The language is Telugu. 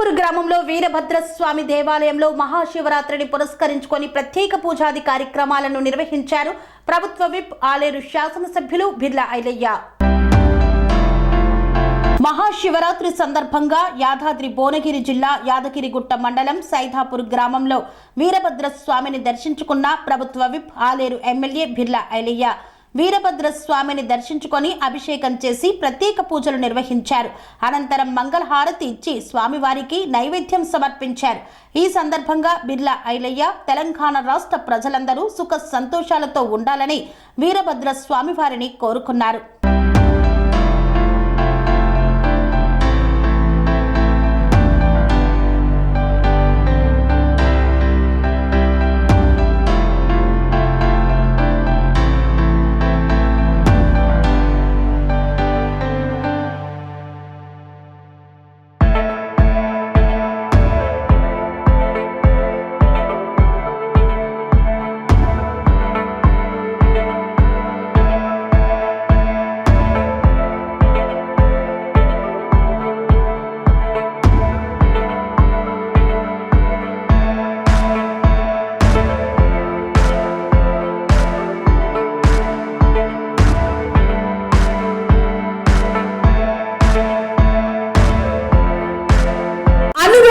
సైదాపూర్ గ్రామంలో వీరభద్రస్వామి దేవాలయంలో మహాశివరాత్రిని పురస్కరించుకొని ప్రత్యేక పూజాది కార్యక్రమాలను నిర్వహించారు ప్రభుత్వ విప్ ఆలేరు శాసనసభ్యులు బిర్లా ఐలయ్య. మహాశివరాత్రి సందర్భంగా యాదాద్రి భువనగిరి జిల్లా యాదగిరిగుట్ట మండలం సైదాపూర్ గ్రామంలో వీరభద్ర స్వామిని దర్శించుకున్న ప్రభుత్వ విప్ ఆలేరు ఎమ్మెల్యే బిర్లా ఐలయ్య. వీరభద్ర స్వామిని దర్శించుకొని అభిషేకం చేసి ప్రత్యేక పూజలు నిర్వహించారు. అనంతరం మంగళహారతి ఇచ్చి స్వామివారికి నైవేద్యం సమర్పించారు. ఈ సందర్భంగా బిర్లా ఐలయ్య తెలంగాణ రాష్ట్ర ప్రజలందరూ సుఖ సంతోషాలతో ఉండాలని వీరభద్ర స్వామివారిని కోరుకున్నారు.